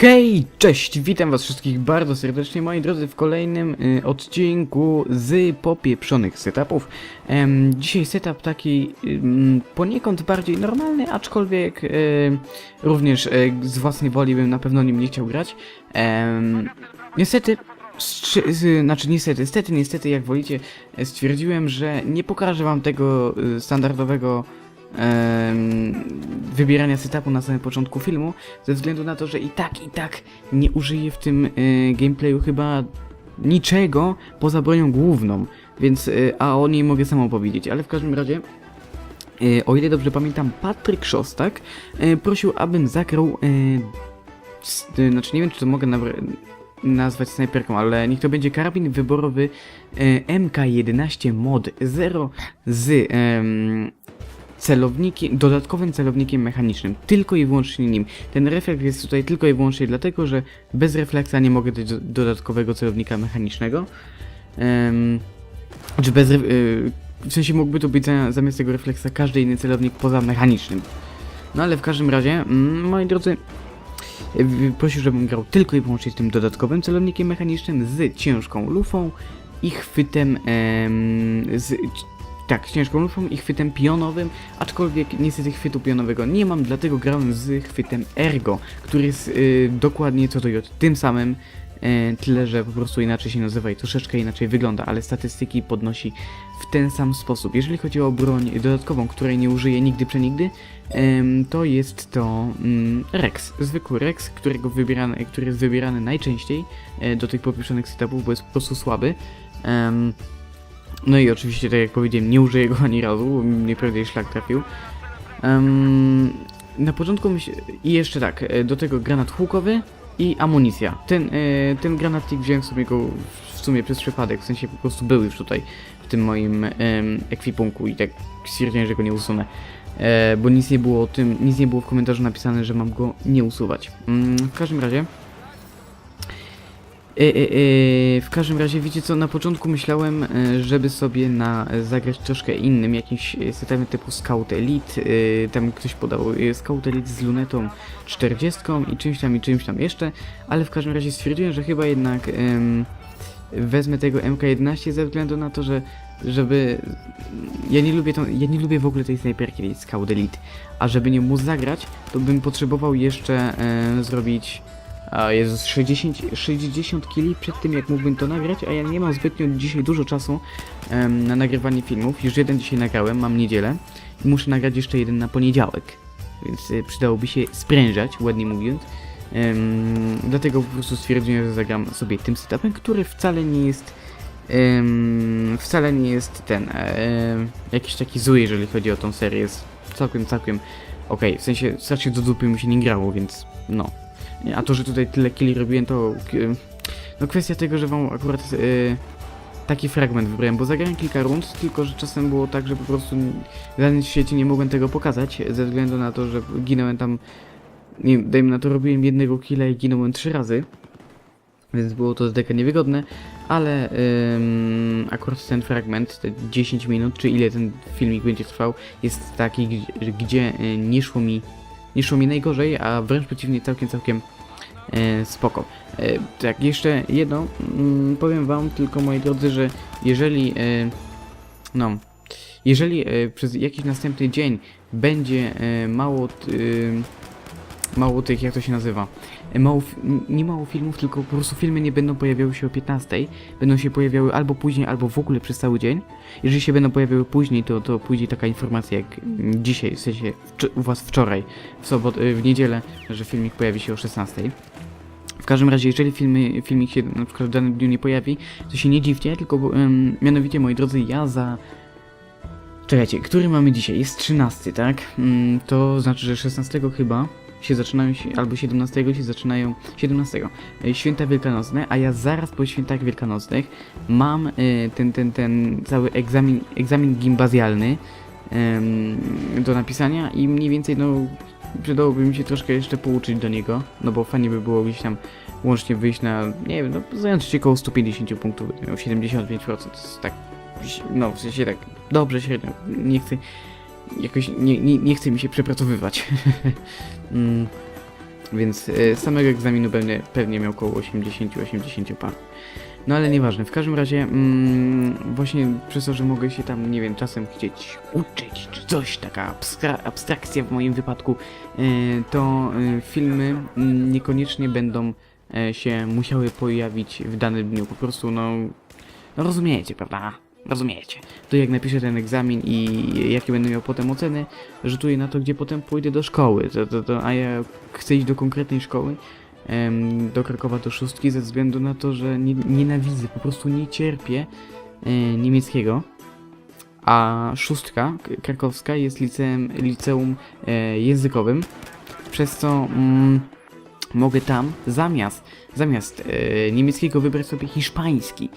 Hej, cześć, witam was wszystkich bardzo serdecznie, moi drodzy, w kolejnym y, odcinku z popieprzonych setupów. Em, dzisiaj setup taki ym, poniekąd bardziej normalny, aczkolwiek y, również y, z własnej woli bym na pewno nim nie chciał grać. Em, niestety, znaczy niestety, niestety, niestety, jak wolicie, stwierdziłem, że nie pokażę wam tego y, standardowego wybierania setupu na samym początku filmu, ze względu na to, że i tak, i tak nie użyję w tym y, gameplayu chyba niczego poza bronią główną, więc, y, a o niej mogę samo powiedzieć, ale w każdym razie y, o ile dobrze pamiętam, Patryk Szostak prosił, abym zagrał, znaczy nie wiem, czy to mogę nazwać snajperką, ale niech to będzie karabin wyborowy y, MK11 Mod 0 z celownikiem, dodatkowym celownikiem mechanicznym, tylko i wyłącznie nim. Ten refleks jest tutaj tylko i wyłącznie dlatego, że bez refleksa nie mogę dać do- dodatkowego celownika mechanicznego. Um, czy bez, y, w sensie mógłby to być za, zamiast tego refleksa każdy inny celownik poza mechanicznym. No ale w każdym razie, mm, moi drodzy, y, prosił, żebym grał tylko i wyłącznie tym dodatkowym celownikiem mechanicznym, z ciężką lufą i chwytem em, z, tak, ciężką lufą i chwytem pionowym, aczkolwiek niestety chwytu pionowego nie mam, dlatego grałem z chwytem Ergo, który jest y, dokładnie co do J tym samym, y, tyle że po prostu inaczej się nazywa i troszeczkę inaczej wygląda, ale statystyki podnosi w ten sam sposób. Jeżeli chodzi o broń dodatkową, której nie użyję nigdy przenigdy, em, to jest to mm, Rex, zwykły Rex, którego wybierany, który jest wybierany najczęściej e, do tych popieprzonych setupów, bo jest po prostu słaby. Em, no i oczywiście, tak jak powiedziałem, nie użyję go ani razu, bo mnie prawie szlak trafił. Em, na początku myśl... I jeszcze tak, e, do tego granat hukowy i amunicja. Ten, e, ten granatnik wziąłem sobie go w sumie przez przypadek, w sensie po prostu był już tutaj w tym moim ekwipunku i tak stwierdziłem, że go nie usunę. E, bo nic nie było o tym, nic nie było w komentarzu napisane, że mam go nie usuwać. Mm, w każdym razie... E, e, e, w każdym razie, wiecie co, na początku myślałem, żeby sobie na zagrać troszkę innym, jakimś setupem typu Scout Elite, tam ktoś podał e, Scout Elite z lunetą 40 i czymś tam i czymś tam jeszcze, ale w każdym razie stwierdziłem, że chyba jednak em, wezmę tego MK11 ze względu na to, że żeby... Ja nie lubię ja nie lubię w ogóle tej snajperki, Scout Elite, a żeby nie móc zagrać, to bym potrzebował jeszcze zrobić... A Jezus, 60, 60 kili przed tym jak mógłbym to nagrać, a ja nie mam zbytnio dzisiaj dużo czasu em, na nagrywanie filmów. Już jeden dzisiaj nagrałem, mam niedzielę i muszę nagrać jeszcze jeden na poniedziałek. Więc y, przydałoby się sprężać, ładnie mówiąc. Dlatego po prostu stwierdziłem, że zagram sobie tym setupem, który wcale nie jest wcale nie jest ten em, jakiś taki zły, jeżeli chodzi o tą serię. Jest całkiem, całkiem okej. W sensie strasznie do dupy mi się nie grało, więc no. A to, że tutaj tyle killi robiłem, to k- no kwestia tego, że wam akurat y, taki fragment wybrałem, bo zagrałem kilka rund, tylko że czasem było tak, że po prostu w danym świecie nie mogłem tego pokazać, ze względu na to, że ginąłem tam, nie dajmy na to, robiłem jednego killa i ginąłem trzy razy, więc było to zdeka niewygodne, ale akurat ten fragment, te 10 minut, czy ile ten filmik będzie trwał, jest taki, gdzie, gdzie y, nie szło mi nie szło najgorzej, a wręcz przeciwnie, całkiem, całkiem e, spoko. E, tak, jeszcze jedno, mm, powiem wam tylko moi drodzy, że jeżeli, e, no, jeżeli e, przez jakiś następny dzień będzie e, mało, e, mało tych, jak to się nazywa, mało, nie mało filmów, tylko po prostu filmy nie będą pojawiały się o 15, będą się pojawiały albo później, albo w ogóle przez cały dzień. Jeżeli się będą pojawiały później, to, to pójdzie taka informacja jak dzisiaj, w sensie u was wczoraj, w sobot, y, w niedzielę, że filmik pojawi się o 16. W każdym razie, jeżeli filmy, filmik się na przykład w danym dniu nie pojawi, to się nie dziwcie, tylko um, mianowicie, moi drodzy, ja za... Czekajcie, który mamy dzisiaj? Jest 13, tak? Mm, to znaczy, że 16 chyba się zaczynają, albo 17 się zaczynają, 17, y, święta wielkanocne, a ja zaraz po świętach wielkanocnych mam y, ten, ten, ten cały egzamin, egzamin gimbazjalny do napisania i mniej więcej, no, przydałoby mi się troszkę jeszcze pouczyć do niego, no bo fajnie by było gdzieś tam łącznie wyjść na, nie wiem, no, zająć się około 150 punktów, miał 75%, to jest tak, no, w sensie tak, dobrze, średnio, nie chcę, jakoś, nie, nie, nie chce mi się przepracowywać. mm. Więc e, samego egzaminu pewnie, pewnie miał około 80-80 par. No ale nieważne, w każdym razie mm, właśnie przez to, że mogę się tam, nie wiem, czasem chcieć uczyć czy coś, taka abstra- abstrakcja w moim wypadku, e, to e, filmy mm, niekoniecznie będą e, się musiały pojawić w danym dniu. Po prostu, no, no rozumiecie, prawda? Rozumiecie. To jak napiszę ten egzamin i jakie będę miał potem oceny, rzutuje na to, gdzie potem pójdę do szkoły. To, to, to, a ja chcę iść do konkretnej szkoły, em, do Krakowa do szóstki, ze względu na to, że nie, nienawidzę, po prostu nie cierpię e, niemieckiego. A szóstka krakowska jest liceum, liceum e, językowym, przez co mm, mogę tam zamiast, zamiast e, niemieckiego wybrać sobie hiszpański,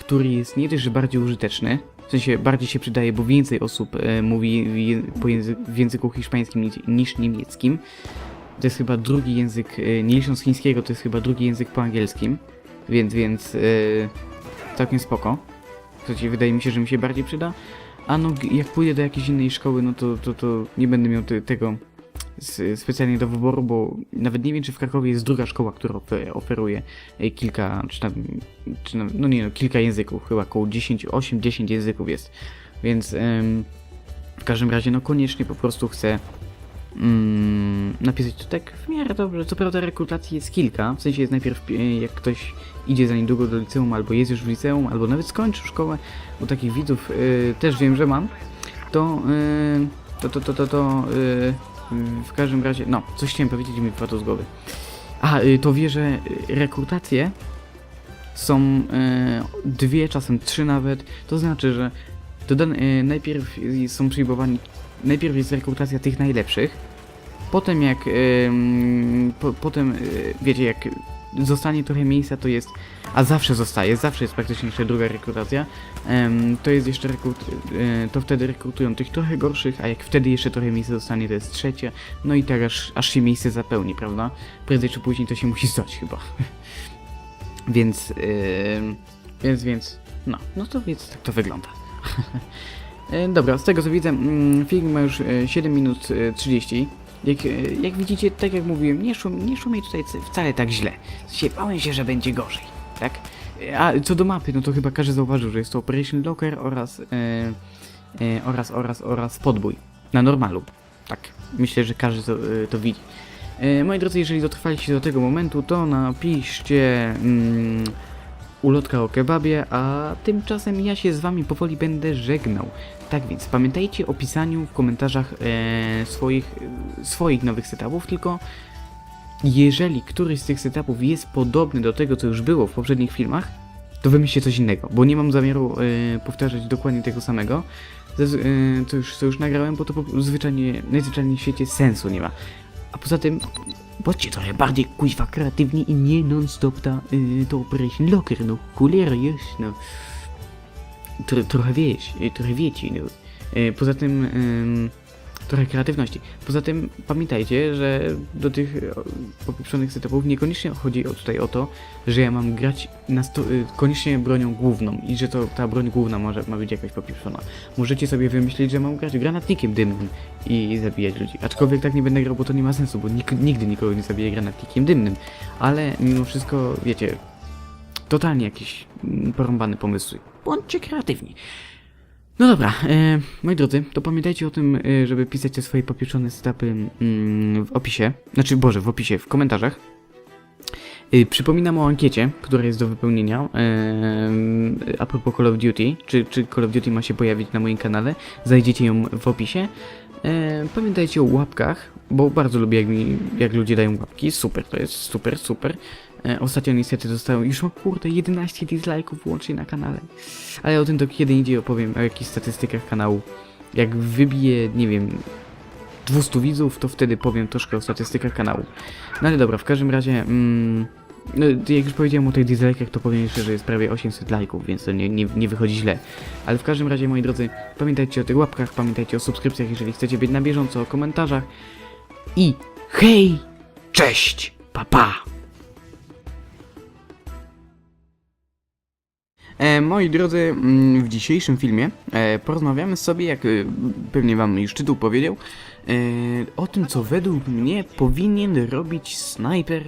który jest nie dość, że bardziej użyteczny, w sensie bardziej się przydaje, bo więcej osób e, mówi w, w języku hiszpańskim niż, niż niemieckim. To jest chyba drugi język, e, nie licząc chińskiego, to jest chyba drugi język po angielskim, więc, więc e, całkiem spoko. W sensie wydaje mi się, że mi się bardziej przyda. A no, jak pójdę do jakiejś innej szkoły, no to, to, to nie będę miał te, tego specjalnie do wyboru, bo nawet nie wiem, czy w Krakowie jest druga szkoła, która ofe- oferuje e, kilka, czy tam, czy tam, no nie no, kilka języków, chyba około 10, 8-10 języków jest. Więc em, w każdym razie, no koniecznie po prostu chcę mm, napisać to tak w miarę dobrze. Co prawda rekrutacji jest kilka, w sensie jest najpierw e, jak ktoś idzie za niedługo do liceum, albo jest już w liceum, albo nawet skończył szkołę, bo takich widzów e, też wiem, że mam, to to, to, to, to, to w każdym razie, no, coś chciałem powiedzieć mi wypadło z głowy. A, y, to wie, że y, rekrutacje są y, dwie, czasem trzy nawet. To znaczy, że to dan- y, najpierw są przyjmowani, najpierw jest rekrutacja tych najlepszych, potem jak, po, potem, wiecie, jak zostanie trochę miejsca, to jest, a zawsze zostaje, zawsze jest praktycznie jeszcze druga rekrutacja, to jest jeszcze rekrut, y, to wtedy rekrutują tych trochę gorszych, a jak wtedy jeszcze trochę miejsca zostanie, to jest trzecie, no i tak aż, aż się miejsce zapełni, prawda? Prędzej czy później to się musi stać chyba. więc, więc, więc, no, no to więc tak to wygląda. E, Dobra, z tego co widzę, mm, film ma już e, 7 minut e, 30. Jak, e, jak widzicie, tak jak mówiłem, nie szło, nie tutaj wcale tak źle. Sensie, Bałem się, że będzie gorzej, tak? E, A co do mapy, no to chyba każdy zauważył, że jest to Operation Locker oraz, e, e, oraz, oraz, oraz podbój. Na normalu. Tak, myślę, że każdy to, e, to widzi. E, moi drodzy, jeżeli dotrwaliście do tego momentu, to napiszcie mm, ulotka o kebabie, a tymczasem ja się z wami powoli będę żegnał. Tak więc pamiętajcie o pisaniu w komentarzach e, swoich, e, swoich nowych setupów, tylko jeżeli któryś z tych setupów jest podobny do tego, co już było w poprzednich filmach, to wymyślcie coś innego, bo nie mam zamiaru e, powtarzać dokładnie tego samego, e, co, już, co już nagrałem, bo to po, zwyczajnie, najzwyczajniej w świecie sensu nie ma. A poza tym, bądźcie trochę bardziej kuźwa kreatywni i nie non-stop ta, y, to Operation Locker, no kulera jest, no. Tro, trochę wieś, y, trochę wieci, no. Y, poza tym, ym, trochę kreatywności. Poza tym pamiętajcie, że do tych y, popieprzonych setupów niekoniecznie chodzi tutaj o to, że ja mam grać y, koniecznie bronią główną i że to ta broń główna może ma być jakaś popieprzona. Możecie sobie wymyślić, że mam grać granatnikiem dymnym i zabijać ludzi. Aczkolwiek tak nie będę grał, bo to nie ma sensu, bo nik nigdy nikogo nie zabiję granatnikiem dymnym. Ale mimo wszystko, wiecie, totalnie jakieś mm, porąbane pomysły. Bądźcie kreatywni. No dobra, e, moi drodzy, to pamiętajcie o tym, e, żeby pisać te swoje popieczone setupy mm, w opisie. Znaczy, Boże, w opisie, w komentarzach. E, przypominam o ankiecie, która jest do wypełnienia e, a propos Call of Duty. Czy, czy Call of Duty ma się pojawić na moim kanale? Znajdziecie ją w opisie. E, pamiętajcie o łapkach, bo bardzo lubię jak, mi, jak ludzie dają łapki. Super, to jest super, super. E, ostatnio niestety dostałem, już mam kurde 11 dislike'ów łącznie na kanale. Ale o tym to kiedy indziej opowiem, o jakichś statystykach kanału. Jak wybiję, nie wiem, 200 widzów, to wtedy powiem troszkę o statystykach kanału. No ale dobra, w każdym razie, mm, no, jak już powiedziałem o tych dislike'ach, to powiem jeszcze, że jest prawie 800 lajków, więc to nie, nie, nie wychodzi źle. Ale w każdym razie, moi drodzy, pamiętajcie o tych łapkach, pamiętajcie o subskrypcjach, jeżeli chcecie być na bieżąco, o komentarzach. I hej, cześć, pa pa! E, moi drodzy, mm, w dzisiejszym filmie e, porozmawiamy sobie, jak e, pewnie wam już tytuł powiedział, o tym, co według mnie powinien robić snajper